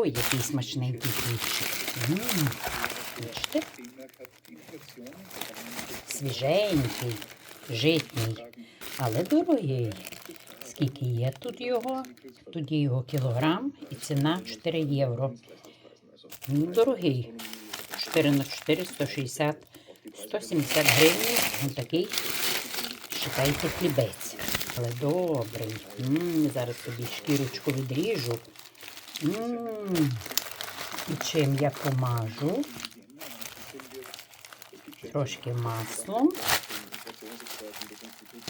Ой, який смачненький хлібчик. Бачите? Свіженький, житній, але дорогий. Скільки є тут його? Тут є його кілограм і ціна 4 євро. Ну, дорогий. 4 на 4, 160, 170 гривень. Ось такий, считайте, хлібець. Але добрий. М, зараз собі шкірочку відріжу. М, І чим я помажу? Трошки маслом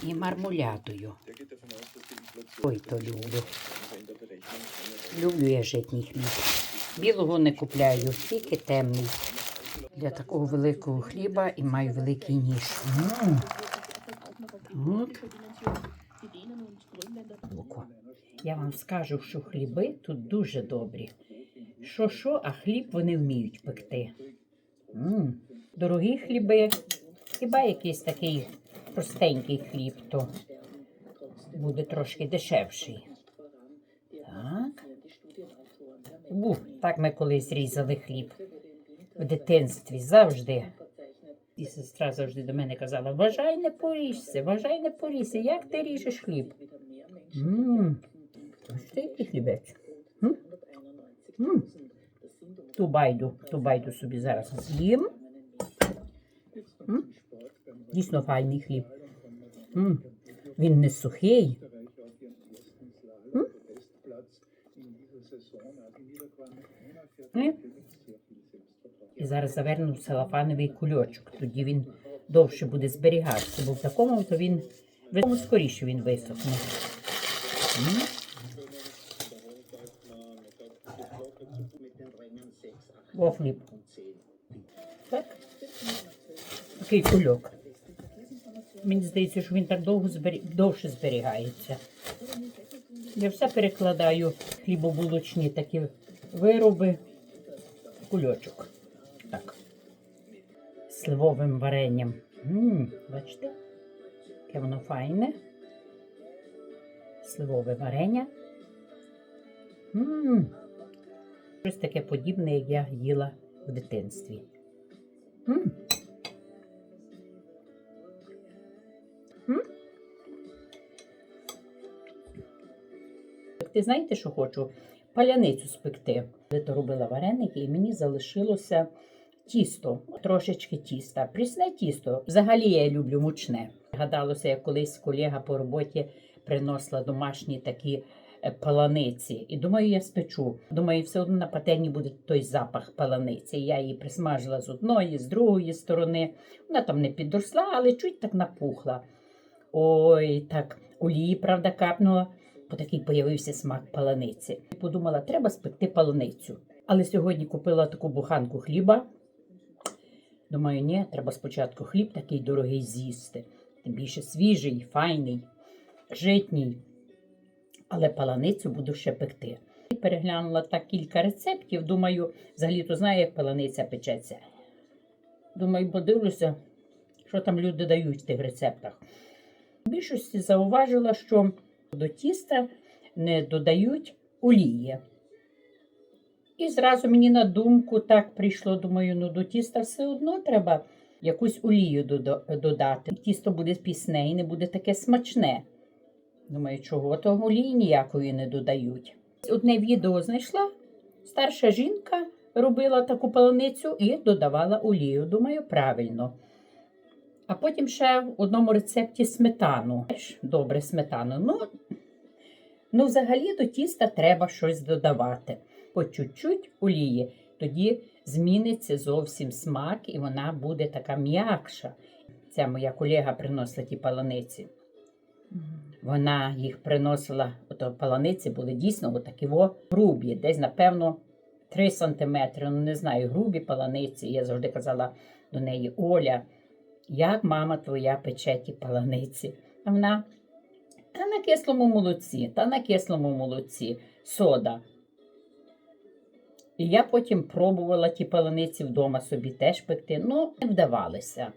і мармулядою. Ой, то люблю. Люблю я житній хліб. Білого не купляю, тільки темний. Для такого великого хліба і маю великий ніж. М. От. Я вам скажу, що хліби тут дуже добрі. Що що, а хліб вони вміють пекти. м Дорогі хліби, хіба якийсь такий простенький хліб, то буде трошки дешевший. Так. Бу, так ми колись різали хліб в дитинстві завжди. І сестра завжди до мене казала: вважай, не поріжся, вважай, не поріжся. Як ти ріжеш хліб? Ммм, ось це який хлібець. М? М. Ту байду, ту байду собі зараз з'їм. Дійсно файний хліб. М. Він не сухий. М? М? І зараз заверну в кульочок. Тоді він довше буде зберігатися, бо в такому то він скоріше він висохне. Хліб. Так. Такий кульок. Мені здається, що він так довго збері... довше зберігається. Я все перекладаю хлібобулочні такі вироби кульочок. Так. Сливовим варенням. М, бачите? Яке воно файне. Сливове варення. М, Щось таке подібне, як я їла в дитинстві. М. М. Ти знаєте, що хочу? Паляницю спекти. Я то робила вареники, і мені залишилося тісто, трошечки тіста. Прісне тісто. Взагалі я люблю мучне. Гадалося, як колись колега по роботі приносила домашні такі паланиці. І думаю, я спечу. Думаю, все одно на пательні буде той запах паланиці. Я її присмажила з одної, з другої сторони. Вона там не підросла, але чуть так напухла. Ой, так, олії, правда, капнула, бо такий появився смак паланиці. Подумала, треба спекти паланицю. Але сьогодні купила таку буханку хліба. Думаю, ні, треба спочатку хліб такий дорогий з'їсти. Тим більше свіжий, файний, житній. Але паланицю буду ще пекти. І переглянула так кілька рецептів. Думаю, взагалі то знаю, як паланиця печеться. Думаю, подивлюся, що там люди дають в тих рецептах. В більшості зауважила, що до тіста не додають олії. І зразу мені на думку так прийшло, думаю, ну до тіста все одно треба якусь олію додати. Тісто буде пісне і не буде таке смачне. Думаю, чого то олії ніякої не додають. Одне відео знайшла, старша жінка робила таку паленицю і додавала олію. Думаю, правильно. А потім ще в одному рецепті сметану. Добре, сметану. Ну, ну, взагалі до тіста треба щось додавати. По чуть-чуть олії. Тоді зміниться зовсім смак, і вона буде така м'якша. Ця моя колега приносила ті паланиці. Вона їх приносила, ото паланиці були дійсно отакі во грубі, десь, напевно, 3 сантиметри. Ну, не знаю, грубі паланиці. Я завжди казала до неї Оля, як мама твоя пече ті паланиці. А вона та на кислому молоці, та на кислому молоці, сода. І я потім пробувала ті паланиці вдома собі теж пекти. Ну, не вдавалося.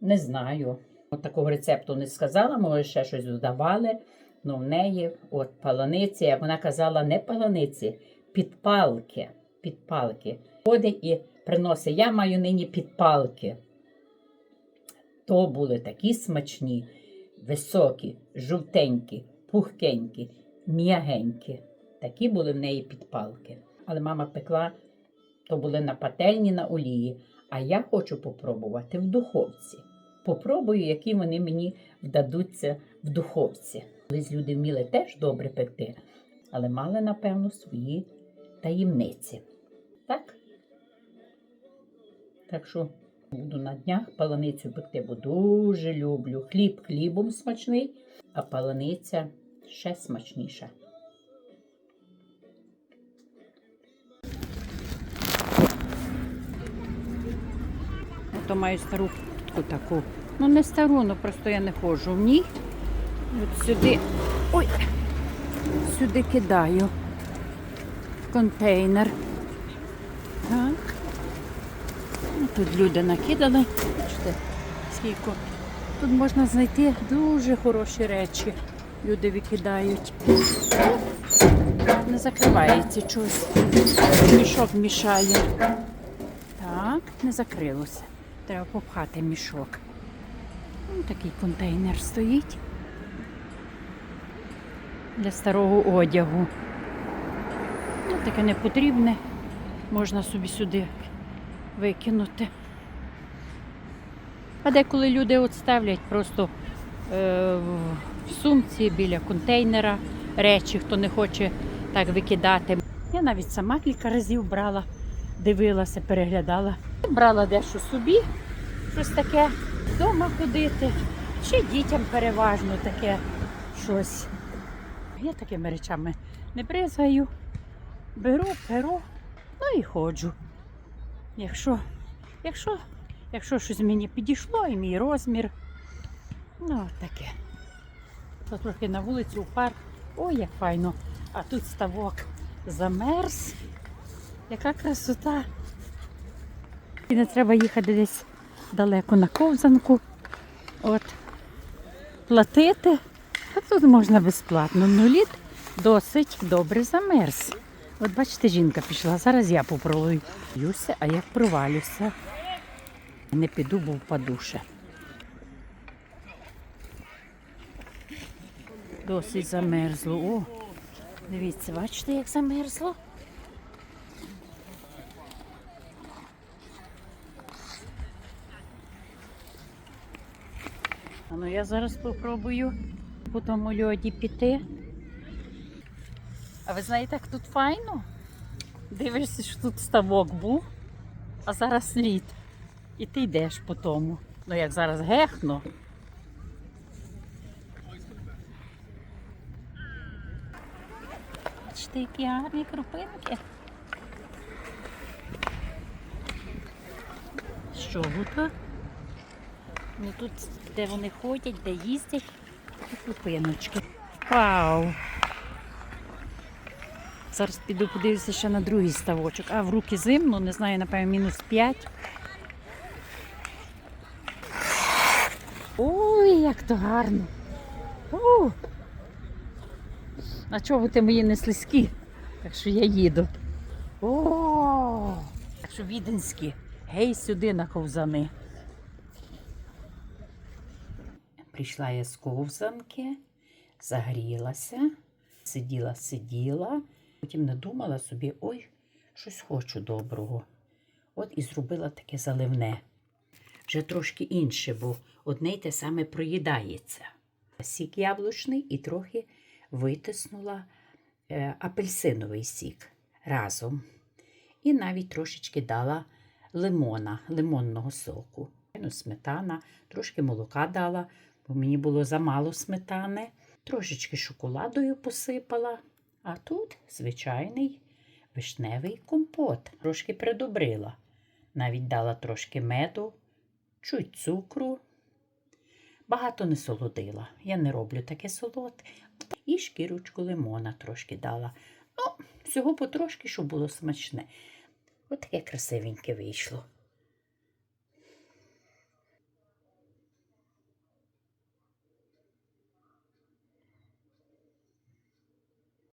Не знаю. От такого рецепту не сказала, може, ще щось додавали. Ну, в неї от паланиці, як вона казала, не паланиці, підпалки. Підпалки. Ходить і приносить. Я маю нині підпалки. То були такі смачні, високі, жовтенькі, пухкенькі, м'ягенькі. Такі були в неї підпалки. Але мама пекла, то були на пательні на олії. А я хочу попробувати в духовці. Попробую, які вони мені вдадуться в духовці. Колись люди вміли теж добре пекти, але мали, напевно, свої таємниці. Так? Так що буду на днях паланицю пекти, бо дуже люблю. Хліб хлібом смачний, а паланиця ще смачніша. То маю стару куртку таку. Ну не стару, ну просто я не ходжу в ній. От сюди. Ой! Сюди кидаю в контейнер. Так. Ну, Тут люди накидали. Бачите, скільки. Тут можна знайти дуже хороші речі. Люди викидають. Не закривається щось. Мішок мішає. Так, не закрилося. Треба попхати мішок. Ось такий контейнер стоїть для старого одягу. Ну, таке не потрібне. Можна собі сюди викинути. А деколи люди от ставлять просто е, в сумці біля контейнера речі, хто не хоче так викидати. Я навіть сама кілька разів брала, дивилася, переглядала. Брала дещо собі, щось таке вдома ходити, чи дітям переважно таке щось. Я такими речами не бризгаю, беру, перу, ну і ходжу. Якщо, якщо, якщо щось мені підійшло і мій розмір, ну от таке. То трохи на вулицю, в парк. Ой, як файно. А тут ставок замерз. Яка красота. І не треба їхати десь далеко на ковзанку. От. Платити. А тут можна безплатно. Ну лід досить добре замерз. От бачите, жінка пішла. Зараз я попробую. Юся, а як провалюся. Не піду, бо впаду. Досить замерзло. О, дивіться, бачите, як замерзло? Ну я зараз попробую по тому льоді піти. А ви знаєте, як тут файно? Дивишся, що тут ставок був, а зараз лід. І ти йдеш по тому. Ну як зараз гехно. Бачите, які гарні крупинки. Що тут? Ну тут, де вони ходять, де їздять, і крупиночки. Вау! Зараз піду подивлюся ще на другий ставочок. А в руки зимно, не знаю, напевно, мінус 5. Ой, як то гарно. У! А чого ти мої не слизькі? Так що я їду. О! Так що віденські. Гей сюди на ковзани. Прийшла я з ковзанки, загрілася, сиділа, сиділа. Потім надумала собі, ой, щось хочу доброго. От і зробила таке заливне. Вже трошки інше, бо одне й те саме проїдається. Сік яблучний і трохи витиснула е, апельсиновий сік разом. І навіть трошечки дала лимона, лимонного соку. Ну, Сметана, трошки молока дала, бо мені було замало сметани. Трошечки шоколадою посипала. А тут звичайний вишневий компот. Трошки придобрила. Навіть дала трошки меду, чуть цукру. Багато не солодила. Я не роблю таке солодке. І шкірочку лимона трошки дала. Ну, всього потрошки, щоб було смачне. От таке красивеньке вийшло.